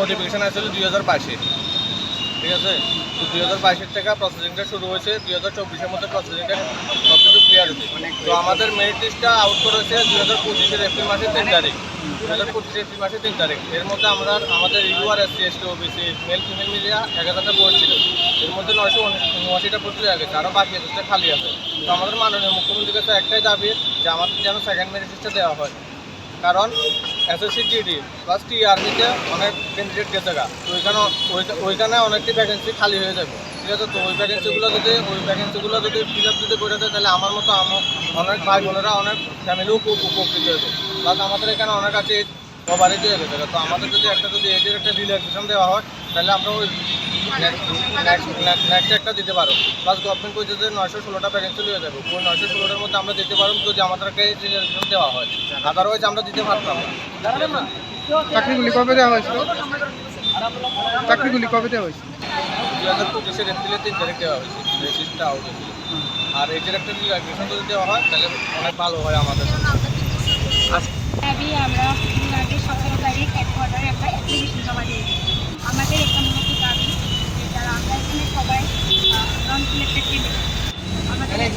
Notification আসছিল দুই হাজার বাইশে। ঠিক আছে? তো দুই হাজার বাইশের থেকে প্রসেসিংটা শুরু হয়েছে, দুই হাজার চব্বিশের মধ্যে প্রসেসিংটা সব কিছু ক্লিয়ার হয়েছে। তো আমাদের মেরিট লিস্টটা আউট করেছে দুই হাজার পঁচিশের এপ্রিল মাসের তিন তারিখ। দুই হাজার পঁচিশের এপ্রিল মাসের তিন তারিখ। এর মধ্যে আমরা, আমাদের reviewer SC ST OBC male female মিলিয়া এক হাজারটা বোর্ড ছিল। এর মধ্যে নয়শো উনআশিটা ভর্তি হয়ে গেছে আরও বাকি আছে খালি আছে। তো আমাদের মাননীয় মুখ্যমন্ত্রীর কাছে একটাই দাবি যে আমাদের যেন সেকেন্ড মেরিট লিস্টটা দেওয়া হয়। কারণ এসএসসি জিডি প্লাস টিআরবিতে অনেক ক্যান্ডিডেট গেছে গা। তো ওইখানে ওইখানে অনেকটি ভ্যাকেন্সি খালি হয়ে যাবে। ঠিক আছে? তো ওই ভ্যাকেন্সিগুলো যদি, ওই ভ্যাকেন্সিগুলো যদি ফিল আপ যদি করে দেয়, তাহলে আমার মতো আমার অনেক ভাই বোনেরা অনেক ফ্যামিলিও খুব উপকৃত হয়েছে প্লাস আমাদের এখানে অনেক আছে ওভারে দিয়ে গেছে তো আমাদের যদি একটা যদি এটির একটা রিল্যাক্সেশন দেওয়া হয় তাহলে আমরা ওই নেক্সট একটা দিতে পারো। প্লাস গভর্নমেন্ট কইছে যে নয়শো ষোলোটা ভ্যাকেন্সি হয়ে যাবে। ওই নয়শো ষোলোটার মধ্যে আমরা দিতে পারব যদি আমাদেরকে রিল্যাক্সেশন দেওয়া হয়। আদারওয়াইজ আমরা দিতে পারতাম না। চাকরিগুলি কবে দেওয়া হয়েছিল? চাকরিগুলি কবে দেওয়া হয়েছিল? দুই হাজার পঁচিশের এপ্রিলের তিন তারিখ দেওয়া হয়েছে। রেজিস্টটা আউট হয়েছিল আর এটির একটা রিল্যাক্সেশন যদি দেওয়া হয় তাহলে অনেক ভালো হয় আমাদের। আমরা কিছুদিন আগে সতেরো তারিখ এক কোয়ার্টারে একটা অ্যাপ্লিকেশন জমা দিয়েছি আমাদের একটা মূলত দাবি যে যারা আমরা এখানে সবাই নন সিলেক্টেড ক্যান্ডিডেট আমাদের একটা দাবি যে আমাদেরকে ওয়ান টাইম সিলেকশন দেওয়ার জন্য ওয়েটিং লিস্টে দেওয়ার জন্য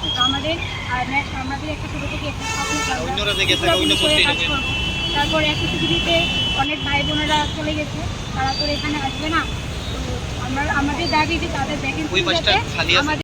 তো আমাদের আর আমাদের একটা ছোটো থেকে একটা স্বপ্ন। তারপর এসএসসিবিতে অনেক ভাই বোনেরা চলে গেছে। তারা তো এখানে আসবে না। তো আমরা আমাদের দাবি যে তাদের দেখেন আমাদের